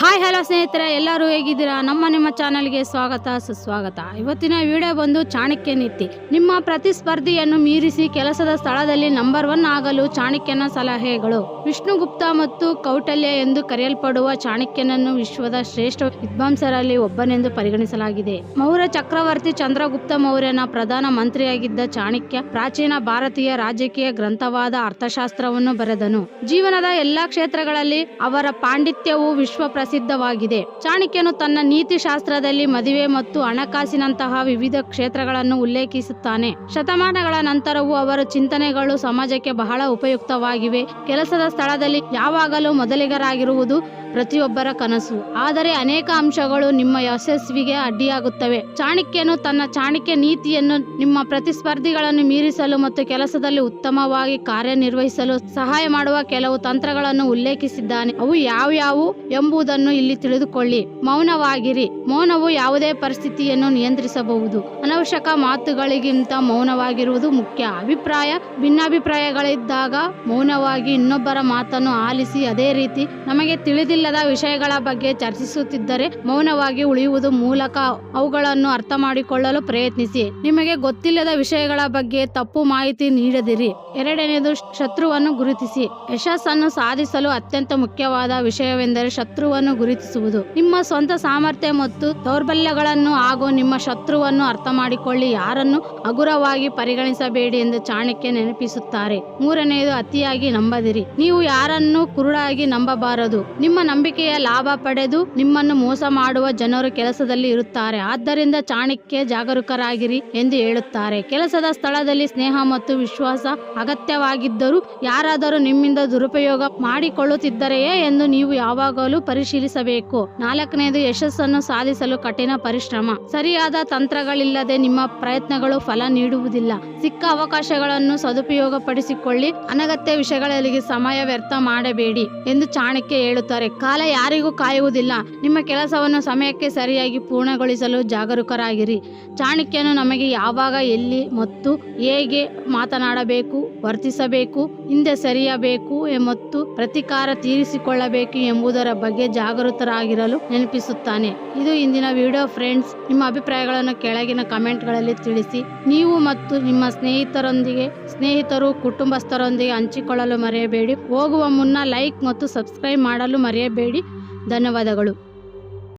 Hi hello ಸ್ನೇಹಿತರೆ, ಎಲ್ಲರೂ ಹೇಗಿದ್ದೀರಾ? ನಮ್ಮ ನಿಮ್ಮ ಚಾನಲ್ಗೆ ಸ್ವಾಗತ, ಸುಸ್ವಾಗತ. ಇವತ್ತಿನ ವಿಡಿಯೋ ಬಂದು ಚಾಣಕ್ಯ ನೀತಿ. ನಿಮ್ಮ ಪ್ರತಿಸ್ಪರ್ಧಿಯನ್ನು ಮೀರಿಸಿ ಕೆಲಸದ ಸ್ಥಳದಲ್ಲಿ ನಂಬರ್ ಒನ್ ಆಗಲು ಚಾಣಕ್ಯನ ಸಲಹೆಗಳು. ವಿಷ್ಣುಗುಪ್ತ ಮತ್ತು ಕೌಟಲ್ಯ ಎಂದು ಕರೆಯಲ್ಪಡುವ ಚಾಣಕ್ಯನನ್ನು ವಿಶ್ವದ ಶ್ರೇಷ್ಠ ವಿದ್ವಾಂಸರಲ್ಲಿ ಒಬ್ಬನೆಂದು ಪರಿಗಣಿಸಲಾಗಿದೆ. ಮೌರ್ಯ ಚಕ್ರವರ್ತಿ ಚಂದ್ರಗುಪ್ತ ಮೌರ್ಯನ ಪ್ರಧಾನ ಮಂತ್ರಿಯಾಗಿದ್ದ ಚಾಣಕ್ಯ ಪ್ರಾಚೀನ ಭಾರತೀಯ ರಾಜಕೀಯ ಗ್ರಂಥವಾದ ಅರ್ಥಶಾಸ್ತ್ರವನ್ನು ಬರೆದನು. ಜೀವನದ ಎಲ್ಲಾ ಕ್ಷೇತ್ರಗಳಲ್ಲಿ ಅವರ ಪಾಂಡಿತ್ಯವು ವಿಶ್ವ ಪ್ರಸಿದ್ಧವಾಗಿದೆ. ಚಾಣಕ್ಯನು ತನ್ನ ನೀತಿ ಶಾಸ್ತ್ರದಲ್ಲಿ ಮದುವೆ ಮತ್ತು ಹಣಕಾಸಿನಂತಹ ವಿವಿಧ ಕ್ಷೇತ್ರಗಳನ್ನು ಉಲ್ಲೇಖಿಸುತ್ತಾನೆ. ಶತಮಾನಗಳ ನಂತರವೂ ಅವರ ಚಿಂತನೆಗಳು ಸಮಾಜಕ್ಕೆ ಬಹಳ ಉಪಯುಕ್ತವಾಗಿವೆ. ಕೆಲಸದ ಸ್ಥಳದಲ್ಲಿ ಯಾವಾಗಲೂ ಮೊದಲಿಗರಾಗಿರುವುದು ಪ್ರತಿಯೊಬ್ಬರ ಕನಸು. ಆದರೆ ಅನೇಕ ಅಂಶಗಳು ನಿಮ್ಮ ಯಶಸ್ವಿಗೆ ಅಡ್ಡಿಯಾಗುತ್ತವೆ. ಚಾಣಕ್ಯನು ತನ್ನ ಚಾಣಕ್ಯ ನೀತಿಯನ್ನು ನಿಮ್ಮ ಪ್ರತಿಸ್ಪರ್ಧಿಗಳನ್ನು ಮೀರಿಸಲು ಮತ್ತು ಕೆಲಸದಲ್ಲಿ ಉತ್ತಮವಾಗಿ ಕಾರ್ಯನಿರ್ವಹಿಸಲು ಸಹಾಯ ಮಾಡುವ ಕೆಲವು ತಂತ್ರಗಳನ್ನು ಉಲ್ಲೇಖಿಸಿದ್ದಾನೆ. ಅವು ಯಾವ್ಯಾವು ಎಂಬುದನ್ನು ಇಲ್ಲಿ ತಿಳಿದುಕೊಳ್ಳಿ. ಮೌನವಾಗಿರಿ. ಮೌನವು ಯಾವುದೇ ಪರಿಸ್ಥಿತಿಯನ್ನು ನಿಯಂತ್ರಿಸಬಹುದು. ಅನವಶ್ಯಕ ಮಾತುಗಳಿಗಿಂತ ಮೌನವಾಗಿರುವುದು ಮುಖ್ಯ. ಅಭಿಪ್ರಾಯ ಭಿನ್ನಾಭಿಪ್ರಾಯಗಳಿದ್ದಾಗ ಮೌನವಾಗಿ ಇನ್ನೊಬ್ಬರ ಮಾತನ್ನು ಆಲಿಸಿ, ಅದೇ ರೀತಿ ನಮಗೆ ತಿಳಿದಿಲ್ಲದ ವಿಷಯಗಳ ಬಗ್ಗೆ ಚರ್ಚಿಸುತ್ತಿದ್ದರೆ ಮೌನವಾಗಿ ಉಳಿಯುವುದು ಮೂಲಕ ಅವುಗಳನ್ನು ಅರ್ಥ ಮಾಡಿಕೊಳ್ಳಲು ಪ್ರಯತ್ನಿಸಿ. ನಿಮಗೆ ಗೊತ್ತಿಲ್ಲದ ವಿಷಯಗಳ ಬಗ್ಗೆ ತಪ್ಪು ಮಾಹಿತಿ ನೀಡದಿರಿ. ಎರಡನೆಯದು, ಶತ್ರುವನ್ನು ಗುರುತಿಸಿ. ಯಶಸ್ಸನ್ನು ಸಾಧಿಸಲು ಅತ್ಯಂತ ಮುಖ್ಯವಾದ ವಿಷಯವೆಂದರೆ ಶತ್ರುವನ್ನು ಗುರುತಿಸುವುದು. ನಿಮ್ಮ ಸ್ವಂತ ಸಾಮರ್ಥ್ಯ ಮತ್ತು ದೌರ್ಬಲ್ಯಗಳನ್ನು ಹಾಗೂ ನಿಮ್ಮ ಶತ್ರುವನ್ನು ಅರ್ಥ ಮಾಡಿಕೊಳ್ಳಿ. ಯಾರನ್ನು ಹಗುರವಾಗಿ ಪರಿಗಣಿಸಬೇಡಿ ಎಂದು ಚಾಣಕ್ಯ ನೆನಪಿಸುತ್ತಾರೆ. ಮೂರನೆಯದು, ಅತಿಯಾಗಿ ನಂಬದಿರಿ. ನೀವು ಯಾರನ್ನು ಕುರುಡಾಗಿ ನಂಬಬಾರದು. ನಿಮ್ಮ ನಂಬಿಕೆಯ ಲಾಭ ಪಡೆದು ನಿಮ್ಮನ್ನು ಮೋಸ ಮಾಡುವ ಜನರು ಕೆಲಸದಲ್ಲಿ ಇರುತ್ತಾರೆ. ಆದ್ದರಿಂದ ಚಾಣಕ್ಯ ಜಾಗರೂಕರಾಗಿರಿ ಎಂದು ಹೇಳುತ್ತಾರೆ. ಕೆಲಸದ ಸ್ಥಳದಲ್ಲಿ ಸ್ನೇಹ ಮತ್ತು ವಿಶ್ವಾಸ ಅಗತ್ಯವಾಗಿದ್ದರೂ ಯಾರಾದರೂ ನಿಮ್ಮಿಂದ ದುರುಪಯೋಗ ಮಾಡಿಕೊಳ್ಳುತ್ತಿದ್ದರೆಯೇ ಎಂದು ನೀವು ಯಾವಾಗಲೂ ಪರಿಶೀಲಿಸಬೇಕು. ನಾಲ್ಕನೆಯದು, ಯಶಸ್ಸನ್ನು ಸಾಧಿಸಲು ಕಠಿಣ ಪರಿಶ್ರಮ. ಸರಿಯಾದ ತಂತ್ರಗಳಿಲ್ಲದೆ ನಿಮ್ಮ ಪ್ರಯತ್ನಗಳು ಫಲ ನೀಡುವುದಿಲ್ಲ. ಸಿಕ್ಕ ಅವಕಾಶಗಳನ್ನು ಸದುಪಯೋಗಪಡಿಸಿಕೊಳ್ಳಿ. ಅನಗತ್ಯ ವಿಷಯಗಳಿಗೆ ಸಮಯ ವ್ಯರ್ಥ ಮಾಡಬೇಡಿ ಎಂದು ಚಾಣಕ್ಯ ಹೇಳುತ್ತಾರೆ. ಕಾಲ ಯಾರಿಗೂ ಕಾಯುವುದಿಲ್ಲ. ನಿಮ್ಮ ಕೆಲಸವನ್ನು ಸಮಯಕ್ಕೆ ಸರಿಯಾಗಿ ಪೂರ್ಣಗೊಳಿಸಲು ಜಾಗರೂಕರಾಗಿರಿ. ಚಾಣಕ್ಯನು ನಮಗೆ ಯಾವಾಗ, ಎಲ್ಲಿ ಮತ್ತು ಹೇಗೆ ಮಾತನಾಡಬೇಕು, ವರ್ತಿಸಬೇಕು, ಹಿಂದೆ ಸರಿಯಬೇಕು ಮತ್ತು ಪ್ರತಿಕಾರ ತೀರಿಸಿಕೊಳ್ಳಬೇಕು ಎಂಬುದರ ಬಗ್ಗೆ ಜಾಗೃತರಾಗಿರಲು ನೆನಪಿಸುತ್ತಾನೆ. ಇದು ಇಂದಿನ ವಿಡಿಯೋ ಫ್ರೆಂಡ್ಸ್. ನಿಮ್ಮ ಅಭಿಪ್ರಾಯಗಳನ್ನು ಕೆಳಗಿನ ಕಮೆಂಟ್ಗಳಲ್ಲಿ ತಿಳಿಸಿ. ನೀವು ಮತ್ತು ನಿಮ್ಮ ಸ್ನೇಹಿತರೊಂದಿಗೆ, ಸ್ನೇಹಿತರು ಕುಟುಂಬಸ್ಥರೊಂದಿಗೆ ಹಂಚಿಕೊಳ್ಳಲು ಮರೆಯಬೇಡಿ. ಹೋಗುವ ಮುನ್ನ ಲೈಕ್ ಮತ್ತು ಸಬ್ಸ್ಕ್ರೈಬ್ ಮಾಡಲು ಮರೆಯಬೇಡಿ ಧನ್ಯವಾದಗಳು.